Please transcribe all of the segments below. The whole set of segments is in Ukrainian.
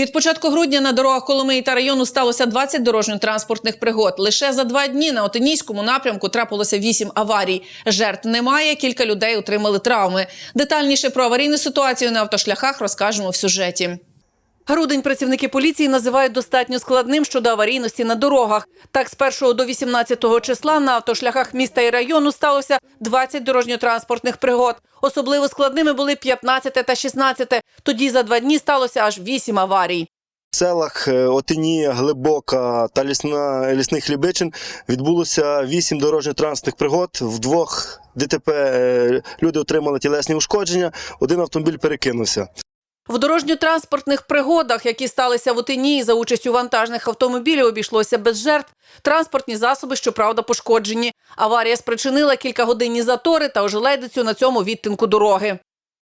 Від початку грудня на дорогах Коломиї та району сталося 20 дорожньо-транспортних пригод. Лише за два дні на Отинійському напрямку трапилося 8 аварій. Жертв немає. Кілька людей отримали травми. Детальніше про аварійну ситуацію на автошляхах розкажемо в сюжеті. Грудень працівники поліції називають достатньо складним щодо аварійності на дорогах. Так, з 1 до 18 числа на автошляхах міста і району сталося 20 дорожньо-транспортних пригод. Особливо складними були 15 та 16. Тоді за два дні сталося аж 8 аварій. В селах е, Отині, Глибока та Лісна, Лісний Хлібичин відбулося вісім дорожньо-транспортних пригод. В двох ДТП е, люди отримали тілесні ушкодження, один автомобіль перекинувся. В дорожньо-транспортних пригодах, які сталися в Утині за участю вантажних автомобілів, обійшлося без жертв. Транспортні засоби, щоправда, пошкоджені. Аварія спричинила кількагодинні затори та ожеледицю на цьому відтинку дороги.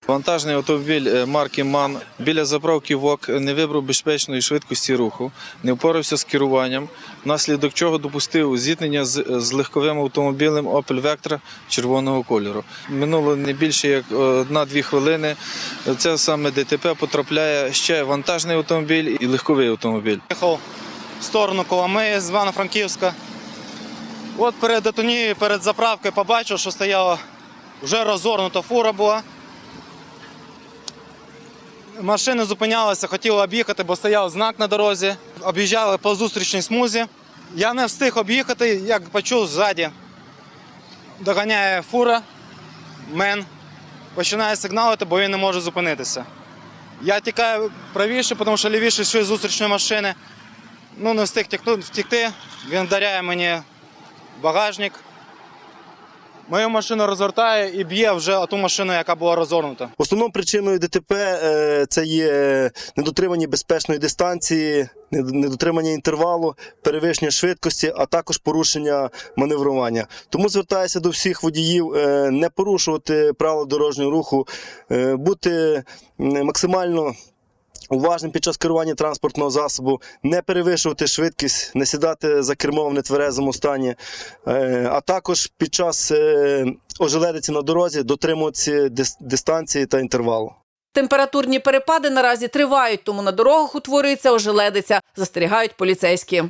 Вантажний автомобіль е, марки МАН біля заправки ВОК не вибрав безпечної швидкості руху, не впорався з керуванням, внаслідок чого допустив зіткнення з, з легковим автомобілем Opel Vectra червоного кольору. Минуло не більше як одна-дві хвилини. Це саме ДТП потрапляє ще вантажний автомобіль і легковий автомобіль. Їхав в сторону Коломиї з Івано-Франківська. От перед Атонією, перед заправкою побачив, що стояла вже розгорнута фура була. Машини зупинялися, хотіли об'їхати, бо стояв знак на дорозі. Об'їжджали по зустрічній смузі. Я не встиг об'їхати, як почув ззаді. Доганяє фура, мен, починає сигналити, бо він не може зупинитися. Я тікаю правіше, тому що лівіше йшли зустрічні машини. Ну, не встиг втікти. Він вдаряє мені багажник. Мою машину розвертає і б'є вже ту машину, яка була розгорнута. Основною причиною ДТП е, це є е, недотримання безпечної дистанції, недотримання інтервалу, перевищення швидкості, а також порушення маневрування. Тому звертаюся до всіх водіїв е, не порушувати правила дорожнього руху, бути максимально. Уважним під час керування транспортного засобу, не перевищувати швидкість, не сідати за кермо в нетверезому стані, е, а також під час е, ожеледиці на дорозі дотримуватися дис- дистанції та інтервалу. Температурні перепади наразі тривають, тому на дорогах утворюється ожеледиця, застерігають поліцейські.